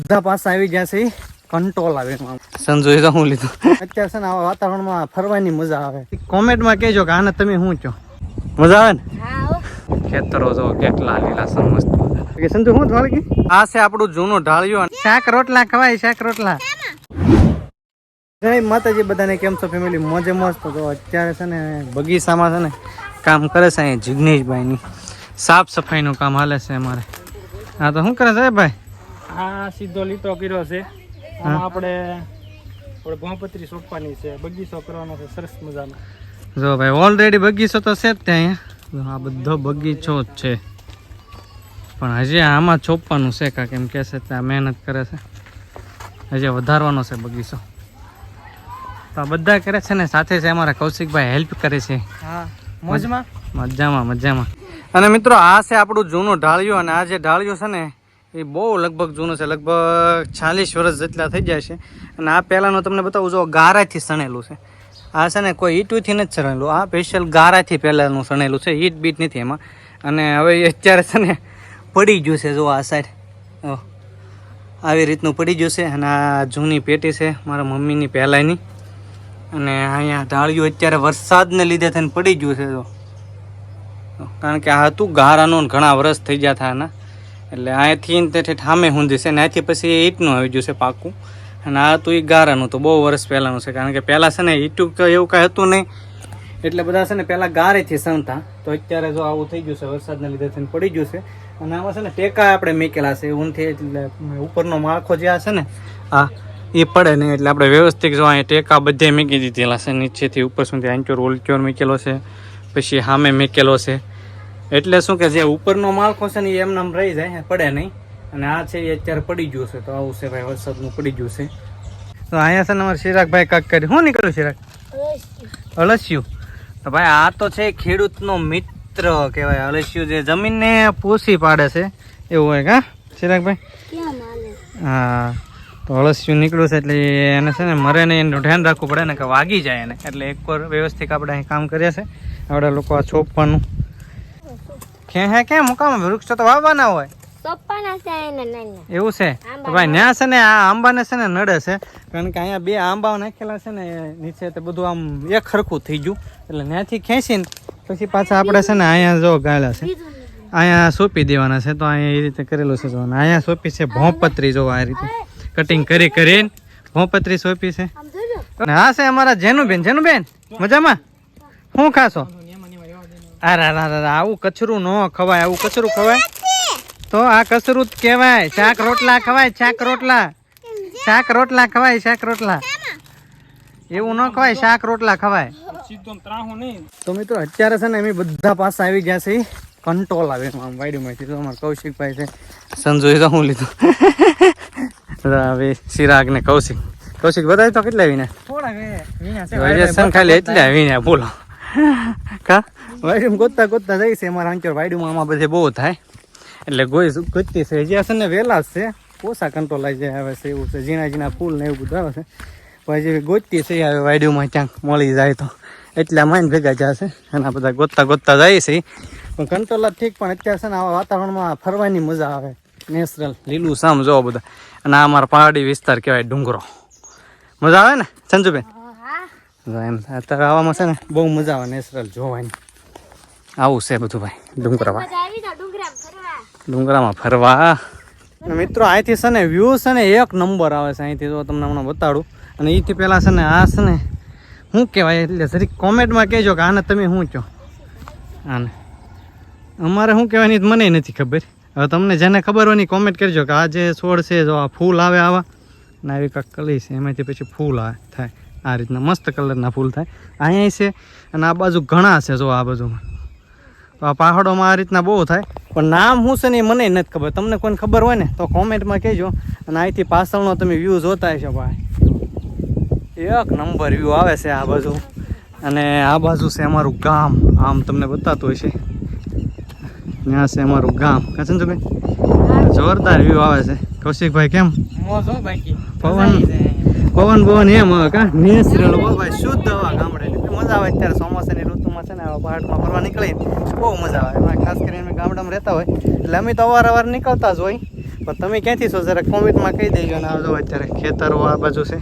બધા પાસે આવી ગયા છે. કંટ્રોલ આવે સંજોય તો હું લીધું. અત્યારે છે ને આવા વાતાવરણમાં ફરવાની મજા આવે. કોમેન્ટમાં કહેજો કે આને તમે શું છો? મજા આવે ને? ખેતરો જો કેટલા લીલા મસ્ત કે સંજુ શું ઢાળ આ છે આપણું જૂનું ઢાળિયું શાક રોટલા ખવાય શાક રોટલા. જય માતાજી બધાને કેમ છો? ફેમિલી મોજે મસ્ત. તો અત્યારે છે ને બગીચામાં છે ને કામ કરે છે અહીંયા જિગ્નેશભાઈની. સાફ સફાઈનું કામ હાલે છે અમારે. હા તો શું કરે છે ભાઈ? આ સીધો લીટો કર્યો છે. આપણે આપણે ભોંપત્રી સોંપવાની છે. બગીચો કરવાનો છે. સરસ મજાનો. જો ભાઈ ઓલરેડી બગીચો તો છે જ ત્યાં આ બધો બગીચો જ છે. પણ હજી આમાં છોપવાનું છે કાંક એમ કે છે ત્યાં મહેનત કરે છે. હજી વધારવાનો છે બગીચો. તો આ બધા કરે છે ને સાથે છે અમારા કૌશિકભાઈ હેલ્પ કરે છે. હા મોજમાં? મજામાં મજામાં. અને મિત્રો આ છે આપણું જૂનું ઢાળિયું અને આ જે ઢાળિયું છે ને એ બહુ લગભગ જૂનું છે, લગભગ ચાલીસ વર્ષ જેટલા થઈ જાય છે. અને આ પહેલાંનું તમને બતાવું, જો ગારાથી સણેલું છે. આ છે ને કોઈ ઈટુથી નથી સણેલું. આ સ્પેશિયલ ગારાથી પહેલાંનું સણેલું છે, ઈટ બીટ નથી એમાં. અને હવે અત્યારે છે ને પડી ગયું છે, જો આ સાઈડ આવી રીતનું પડી ગયું છે અને આ જૂની પેટી છે, મારા મમ્મીની પહેલાંની. અને અહીંયા ઢાળિયું અત્યારે વરસાદને લીધે થઈને પડી ગયું છે, જો. કારણ કે આ હતું ગારાનું ઘણા વર્ષ થઈ ગયા હતા આના. એટલે અહીંયાથી ને તેથી ઠામે હુંધી છે ને અહીંથી પછી એ ઈંટનું આવી ગયું છે પાકું. અને આ હતું એ ગારાનું તો બહુ વર્ષ પહેલાંનું છે, કારણ કે પહેલાં છે ને ઈટું તો એવું કાંઈ હતું નહીં. એટલે બધા છે ને પહેલાં ગારેથી સણતા. તો અત્યારે જો આવું થઈ ગયું છે, વરસાદના લીધે થઈને પડી ગયું છે. અને આમાં છે ને ટેકા આપણે મેકેલા છે ઊંથી એટલે ઉપરનો માળખો જે આ છે ને, આ એ પડે નહીં. એટલે આપણે વ્યવસ્થિત જો અહીંયા ટેકા બધે મૂકી દીધેલા છે, નીચેથી ઉપર સુધી આંચોર, ઓલચોર મેકેલો છે, પછી સામે મેકેલો છે. એટલે શું કે જે ઉપરનો માળખો છે ને એ એમને એમ રહી જાય પડે નહીં. અને આ છે એ અત્યારે પડી ગયું છે તો આવું છે ભાઈ વરસાદનું પડી ગયું છે. તો અહીંયા છે ને અમારે ચિરાગભાઈ કાક કરી શું નીકળ્યું ચિરાગ અળસિયું. તો ભાઈ આ તો છે ખેડૂતનો મિત્ર કહેવાય. અળસિયું જે જમીનને પોસી પાડે છે એવું હોય કા ચિરાગભાઈ હા તો અળસિયું નીકળ્યું છે એટલે એને છે ને મરે ને એનું ધ્યાન રાખવું પડે ને કે વાગી જાય એને. એટલે એક વાર વ્યવસ્થિત આપણે અહીં કામ કરીએ છે. આપણે લોકો આ ચોપવાનું કે હે કેમ? મુકામ વૃક્ષ તો વાવવાના હોય. એવું છે? તો ભાઈ ન્યા છે ને આ આંબાને છે ને નડે છે. કારણ કે અહીંયા બે આંબા નાખેલા છે ને નીચે તો બધું આમ એક ખરખું થઈ ગયું. એટલે ત્યાંથી ખેંચીને પછી પાછા આપણે છે ને અહીંયા જો ગાયેલા છે. અહીંયા સોંપી દેવાના છે. તો અહીંયા એ રીતે કરેલું છે જો અને અહીંયા સોંપી છે ભોંપત્રી જો આ રીતે. કટિંગ કરી કરીને ભોંપત્રી સોંપી છે. હા છે અમારા જેનુબેન. જેનુબેન મજામાં? શું ખાશો? અરે આવું કચરું ન ખવાય આવું કચરું ખવાય. તો આ કચરું જ કહેવાય. શાક રોટલા ખવાય શાક રોટલા. શાક રોટલા ખવાય શાક રોટલા. એવું ન ખવાય શાક રોટલા ખવાય. તો મિત્રો અત્યારે છે ને અમે બધા પાસે આવી ગયા છે કંટ્રોલ આવે આમ વાડીમાંથી. તો અમારા કૌશિકભાઈ છે. સંજોય તો હું લીધું. હવે સિરાગ ને કૌશિક. કૌશિક બતાવી તો કેટલા આવીને થોડા વે વીણા છે. વેરિએશન ખાલી એટલે આવીને બોલો. કા? વાયડું ગોતતા ગોતતા જાય છે અમારા અંચર વાયડુંમાં આમાં બધે બહુ થાય. એટલે ગોઈ ગોતતી છે. જ્યાં છે ને વહેલા જ છે. ઓછા કંટ્રોલ આવી જાય, આવે છે એવું છે. ઝીણા ઝીણા ફૂલ ને એવું બધું આવે છે. પછી ગોતતી છે હવે વાયડુંમાં ક્યાંક મળી જાય તો. એટલા માઇન ભેગા જશે અને બધા ગોતતા ગોતતા જાય છે. પણ કંટ્રોલ જ ઠીક, પણ અત્યારે છે ને આવા વાતાવરણમાં ફરવાની મજા આવે. નેચરલ. લીલું સામ જોવો બધા. અને આ અમારા પહાડી વિસ્તાર કહેવાય ડુંગરો. મજા આવે ને, સંજુબેન? જો એમ. અત્યારે આવામાં છે ને બહુ મજા આવે નેચરલ જોવાની. આવું છે બધું ભાઈ. ડુંગરામાં. ડુંગરામાં ફરવા. મિત્રો અહીંથી છે ને વ્યૂ છે ને એક નંબર આવે છે અહીંથી જો તમને હમણાં બતાડું. અને એથી પહેલાં છે ને આ છે ને શું કહેવાય? એટલે જરીક કોમેન્ટમાં કહેજો કે આને તમે શું કહો? આને. અમારે શું કહેવાયની એ મને નથી ખબર. હવે તમને જેને ખબર હોય ને કોમેન્ટ કરજો કે આ જે છોડ છે જો આ ફૂલ આવે આવા. ને આવી કાંક કલી છે એમાંથી પછી ફૂલ આવે થાય. આ રીતના મસ્ત કલરના ફૂલ થાય. અહીંયા છે અને આ બાજુ ઘણા છે જો આ બાજુમાં. તો આ પહાડોમાં આ રીતના બહુ થાય. પણ નામ શું છે ને એ મને નથી ખબર. તમને કોઈને ખબર હોય ને તો કોમેન્ટમાં કહેજો. અને અહીંથી પાછળનો તમે વ્યૂ જોતા હશો ભાઈ. એક નંબર વ્યૂ આવે છે આ બાજુ. અને આ બાજુ છે અમારું ગામ. આમ તમને બતાતું હશે. ત્યાં છે અમારું ગામ. કચન ભાઈ? જોરદાર વ્યૂ આવે છે. કૌશિકભાઈ કેમ? પવન. પવન પવન એમ કા? નેચરલ હો ભાઈ, શુદ્ધ હવા ગામડે મજા આવે અત્યારે ચોમાસાની ઋતુમાં છે ને આવા પહાડમાં ફરવા નીકળીએ બહુ મજા આવે. એમાં ખાસ કરીને અમે ગામડામાં રહેતા હોય, એટલે અમે તો અવારનવાર નીકળતા જ હોય. પણ તમે ક્યાંથી છો? જરા કોમેન્ટમાં કહી દેજો ને, આ જો અત્યારે ખેતરો આ બાજુ છે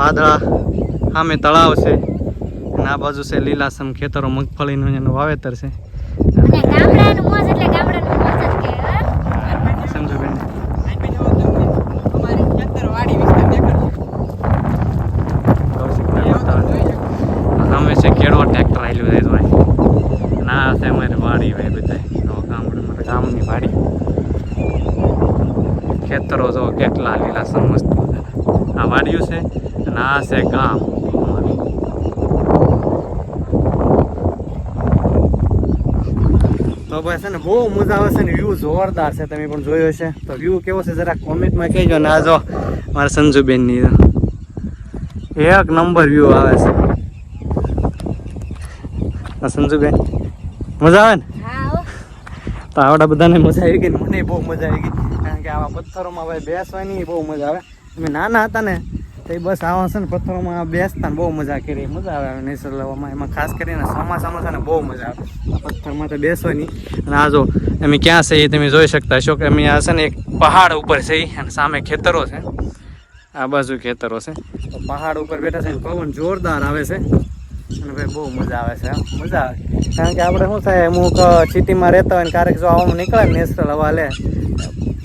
વાદળા, સામે તળાવ છે, અને આ બાજુ છે લીલાસમ ખેતરો, મગફળીનું એનું વાવેતર છે. ગામડાનું મોજ એટલે ગામડાનું મોજ જ કે હો. સમજો બેન અમે છે કેળવા ટ્રેક્ટર આવેલું છે ભાઈ ના મારી વાડી હોય બધા ગામડું મારા ગામની વાડી. ખેતરો જો કેટલા લીલા સમસ્ત આ વાડિયું છે અને આ છે ગામ. તો ભાઈ છે ને બહુ મજા આવે છે ને વ્યૂ જોરદાર છે. તમે પણ જોયો છે તો વ્યૂ કેવો છે જરા કોમેન્ટમાં કહેજો ને આ જો મારા સંજુબેનની એક નંબર વ્યૂ આવે છે. સંજુબેન. મજા આવે ને? તો આવડા બધાને મજા આવી ગઈ ને મને બહુ મજા આવી ગઈ. કારણ કે આવા પથ્થરોમાં ભાઈ બેસવાની બહુ મજા આવે. અમે નાના હતા ને તો બસ આવા છે ને પથ્થરોમાં બેસતા ને બહુ મજા કરી. મજા આવે નેચરલ લેવામાં. એમાં ખાસ કરીને ચોમાસામાં છે ને બહુ મજા આવે. પથ્થરમાં તો બેસવાની. અને આ જો અમે ક્યાં છે એ તમે જોઈ શકતા છો કે અમે આ છે ને એક પહાડ ઉપર છે અને સામે ખેતરો છે. આ બાજુ ખેતરો છે. તો પહાડ ઉપર બેઠા છે પવન જોરદાર આવે છે. અને ભાઈ બહુ મજા આવે છે મજા આવે. કારણ કે આપણે શું થાય અમુક સિટીમાં રહેતા હોય ને ક્યારેક જો આવું નીકળે ને નેચરલ હવા લે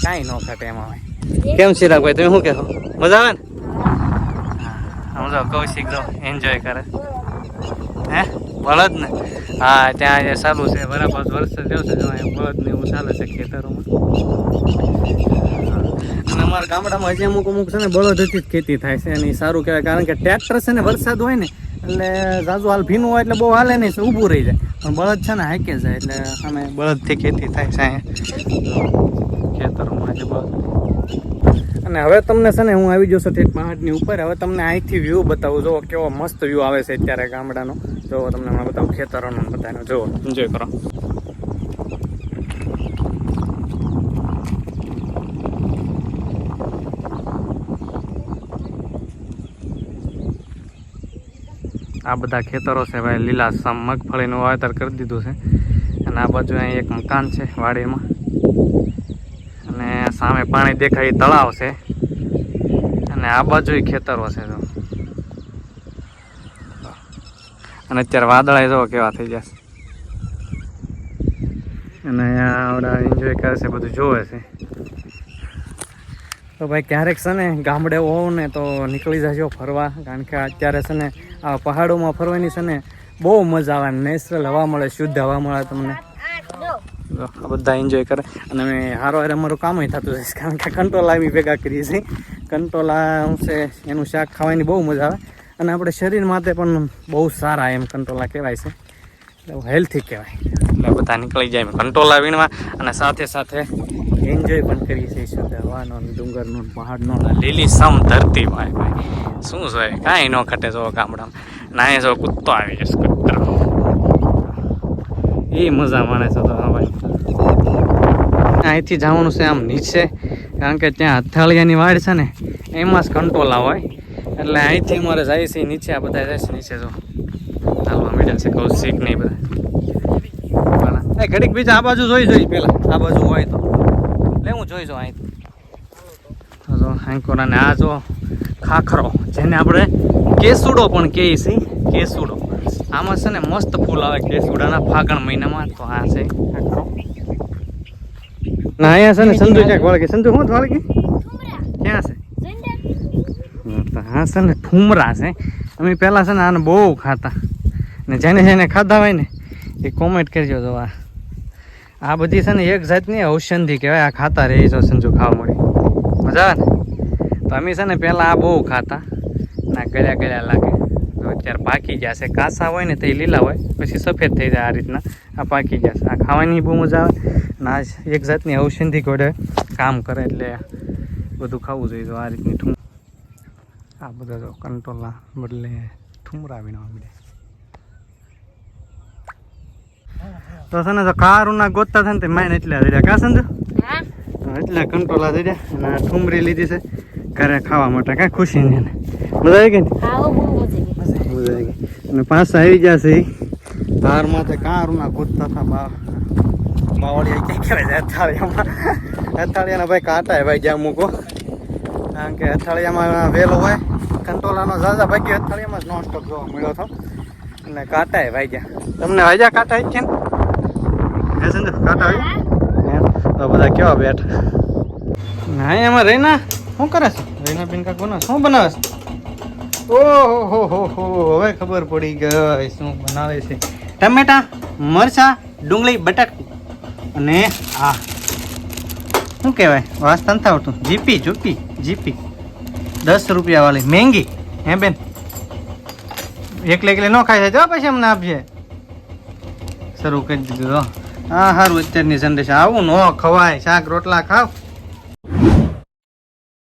કાંઈ ન ખટે એમાં કેમ ચિરાગભાઈ તમે શું કહેશો? મજા આવે ને? હા. જો કૌશિક જો એન્જોય કરે. હે? બળદ ને? હા ત્યાં જે સારું છે બરાબર વરસાદ થયો છે બળદ ને એવું ચાલે છે ખેતરોમાં. અને અમારા ગામડામાં હજી અમુક અમુક છે ને બળદથી જ ખેતી થાય છે અને સારું કહેવાય. કારણ કે ટ્રેક્ટર છે ને વરસાદ હોય ને એટલે ઝાઝુ હાલ ભીનું હોય એટલે બહુ હાલે નહીં ઊભું રહી જાય. પણ બળદ છે ને હાકે જાય એટલે અમે બળદથી ખેતી થાય છે ખેતરોમાં જે બળદ અને હવે તમને છે ને હું આવી જશો ઠેક પહાડની ઉપર. હવે તમને અહીંથી વ્યૂ બતાવું. જો કેવો મસ્ત વ્યૂ આવે છે અત્યારે ગામડાનો. જો તમને હમણાં બતાવું. ખેતરોનો બધાનો. જુઓ. એન્જોય કરો. આ બધા ખેતરો છે ભાઈ, લીલા મગફળીનું વાવેતર કરી દીધું છે. અને આ બાજુ અહીં એક મકાન છે વાડીમાં. અને સામે પાણી દેખાય તળાવ છે. અને આ બાજુ ખેતરો છે જો. અને અત્યારે વાદળા જો કેવા થઈ જશે અને અહીંયા આવડા એન્જોય કરે છે, બધું જોવે છે. તો ભાઈ ક્યારેક છે ને ગામડે હોવ ને તો નીકળી જજો ફરવા. કારણ કે અત્યારે છે ને આ પહાડોમાં ફરવાની છે ને બહુ મજા આવે નેચરલ હવા મળે, શુદ્ધ હવા મળે તમને. બધા એન્જોય કરે. અને અમે હારો હારે અમારું કામ થતું છે, કારણ કે કંટોલા બી ભેગા કરીએ છીએ. કંટોલા છે, એનું શાક ખાવાની બહુ મજા આવે. અને આપણે શરીર માટે પણ બહુ સારા એમ કંટોલા કહેવાય છે. હેલ્થી કહેવાય. એટલે બધા નીકળી જાય કંટોલા વીણવા. અને સાથે સાથે એન્જોય પણ કરી શકીશું દવાનો ડુંગરનો પહાડનો લીલી સમ ધરતી ભાઈ ભાઈ. શું છે? કાંઈ ન ખટે જો ગામડામાં. નાય જો કૂદતો આવી જશે કૂતર એ મજા માણે છે તો, હા ભાઈ. અહીંથી જવાનું છે આમ નીચે, કારણ કે ત્યાં હથાળિયાની વાડ છે ને, એમાં જ કંટોલા હોય એટલે અહીંથી મારે જાય છે, નીચે આ બધા જાય છે, નીચે જો. હાલવા મીડ્યા છે કૌશિક શીખ નહીં બધા. ઘડીક બીજા આ બાજુ જોઈ જોઈ પેલા. આ બાજુ હોય તો. લે હું જોઈ જાઉં અહીંથી. તો જો હાંકોરા ને આ જો ખાખરો જેને આપણે કેસુડો પણ કહીએ છીએ. કેસુડો. આમાં છે ને મસ્ત ફૂલ આવે કેસુડાના ફાગણ મહિનામાં તો આ છે. ખાખરો. ના અહીંયા છે ને સંધુ ક્યાંક વળગે સંધુ શું વળગે ક્યાં છે? હા છે ને ઠુમરા છે. અમે પહેલાં છે ને આને બહુ ખાતા. ને જેને જેને ખાધા હોય ને એ કોમેન્ટ કરજો તો આ. આ બધી છે ને એક જાતની ઔષધિ કહેવાય. આ ખાતા રહે જો સંજુ ખાવા મળી. મજા ને? તો અમે છે ને પહેલાં આ બહુ ખાતા. ના ગળ્યા ગળ્યા લાગે. તો અત્યારે પાકી જશે કાસા હોય ને તો એ લીલા હોય. પછી સફેદ થઈ જાય આ રીતના. આ પાકી જશે આ ખાવાની બહુ મજા આવે. ને આ એક જાતની ઔષધિ ઘોડે કામ કરે એટલે બધું ખાવું જોઈએ તો આ રીતની ઠું આ બધા જો કંટોલા બદલે ઠુમરા વીણવા મળે તો છે ને તો કારુના ગોતતા થાય ને તે માઈને એટલે દઈ કા સમજો એટલે કંટ્રોલ આ દઈ અને ઠુમરી લીધી છે ઘરે ખાવા માટે. કાંઈ ખુશી ને મજા આવી ગઈ ને? મજા આવી ગઈ. અને પાછા આવી જશે ઈ માથે તે કારુના ગોતતા હતા બા વાવળી ક્યાં કહેવાય અથાળિયામાં. અથાળિયાના ભાઈ કાંટા ભાઈ જ્યાં મૂકો. કારણ કે અથાળિયામાં વેલો હોય કંટોલાનો ઝાઝા ભાગી અથાળિયામાં જ નોન સ્ટોપ જોવા મળ્યો હતો. અને કાંટા ભાઈ ગયા તમને વાગ્યા કાંટા આવી ગયા ને હે કાંટા તો બધા કેવા બેઠા? ના એમાં રૈના, શું કરે છે? રૈના બેન કાંક બનાવે શું બનાવે છે? ઓહો, હો હો હો, હવે ખબર પડી ગઈ શું બનાવે છે. ટમેટા, મરચા, ડુંગળી, બટાકું અને આ, શું કહેવાય? વાસ આવતું જીપી, જુપી, જીપી. દસ રૂપિયા વાળી. મહેંગી હે બેન? એકલે એકલે ન ખાઈ જાય પછી અમને આપજે. શરૂ કરી દીધું, હા. સારું અત્યારની જનરેશન આવું ન ખવાય. શાક, રોટલા ખાવ.